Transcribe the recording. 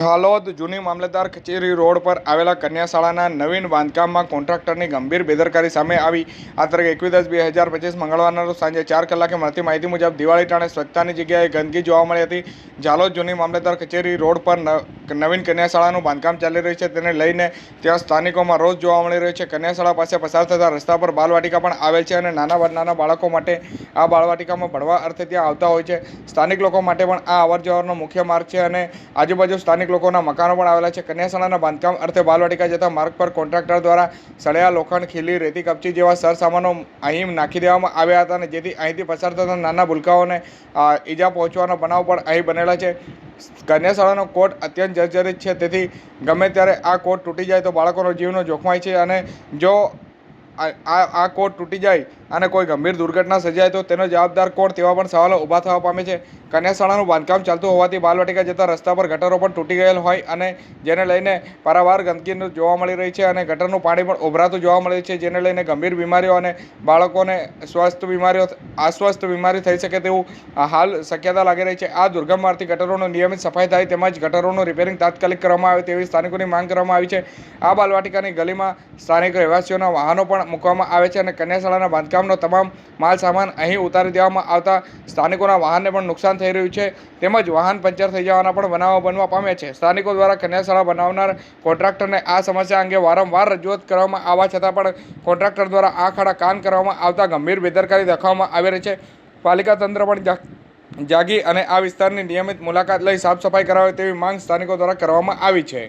હાલોદ જૂની મામલતદાર કચેરી રોડ પર આવેલા કન્યાશાળાના નવીન બાંધકામમાં કોન્ટ્રાક્ટરની ગંભીર બેદરકારી સામે આવી. આ તારીખ એકવીસ દસ બે હજાર પચીસ મંગળવારના સાંજે ચાર કલાકે મળતી માહિતી મુજબ દિવાળી ટાણે સ્વચ્છતાની જગ્યાએ ગંદકી જોવા મળી હતી. ઝાલોદ જૂની મામલતદાર કચેરી રોડ પર નવીન કન્યાશાળાનું બાંધકામ ચાલી રહ્યું છે. તેને લઈને ત્યાં સ્થાનિકોમાં રોજ જોવા મળી રહ્યો છે. કન્યાશાળા પાસે પસાર થતા રસ્તા પર બાલવાટિકા પણ આવેલ છે અને નાના નાના બાળકો માટે આ બાળવાટિકામાં ભણવા અર્થે ત્યાં આવતા હોય છે. સ્થાનિક લોકો માટે પણ આ અવર મુખ્ય માર્ગ છે અને આજુબાજુ સ્થાનિક લોકોના મકાનો પણ આવેલા છે. કન્યાશાળાના બાંધકામ અર્થે બાલવાટિકા જતા માર્ગ પર કોન્ટ્રાક્ટર દ્વારા સળિયા લોખંડ ખીલી રેતી કપચી જેવા સરસામાનો અહીં નાખી દેવામાં આવ્યા હતા અને જેથી અહીંથી પસાર થતા નાના ભૂલકાઓને ઈજા પહોંચવાનો બનાવ પણ અહીં બનેલા છે. કન્યાશાળાનો કોટ અત્યંત જર્જરિત છે. તેથી ગમે ત્યારે આ કોટ તૂટી જાય તો બાળકોનો જીવનો જોખમાય છે અને જો આ આ કોટ તૂટી જાય અને કોઈ ગંભીર દુર્ઘટના સર્જાય તો તેનો જવાબદાર કોણ તેવા પણ સવાલો ઊભા થવા પામે છે. કન્યાશાળાનું બાંધકામ ચાલતું હોવાથી બાલવાટિકા જતા રસ્તા પર ગટરો પણ તૂટી ગયેલ હોય અને જેને લઈને પારાવાર ગંદકીનું જોવા મળી રહી છે અને ગટરનું પાણી પણ ઉભરાતું જોવા મળે છે, જેને લઈને ગંભીર બીમારીઓ અને બાળકોને સ્વસ્થ બીમારીઓ અસ્વસ્થ બીમારી થઈ શકે તેવું હાલ શક્યતા લાગી રહી છે. આ દુર્ગમ માર્ગથી ગટરોનું નિયમિત સફાઈ થાય તેમજ ગટરોનું રિપેરિંગ તાત્કાલિક કરવામાં આવે તેવી સ્થાનિકોની માંગ કરવામાં આવી છે. આ બાલવાટિકાની ગલીમાં સ્થાનિક રહેવાસીઓના વાહનો પણ મૂકવામાં આવે છે અને કન્યાશાળાના બાંધકામનો તમામ માલ સામાન અહીં ઉતારી દેવામાં આવતા સ્થાનિકોના વાહનને પણ નુકસાન થઈ રહ્યું છે. તેમજ વાહન પંચર થઈ જવાના પણ બનાવો બનવા પામે છે. સ્થાનિકો દ્વારા કન્યાશાળા બનાવનાર કોન્ટ્રાક્ટરને આ સમસ્યા અંગે વારંવાર રજૂઆત કરવામાં આવવા છતાં પણ કોન્ટ્રાક્ટર દ્વારા આ ખાડા કાન કરવામાં આવતા ગંભીર બેદરકારી દાખવવામાં આવી રહી છે. પાલિકા તંત્ર પણ જાગી અને આ વિસ્તારની નિયમિત મુલાકાત લઈ સાફ સફાઈ કરાવે તેવી માંગ સ્થાનિકો દ્વારા કરવામાં આવી છે.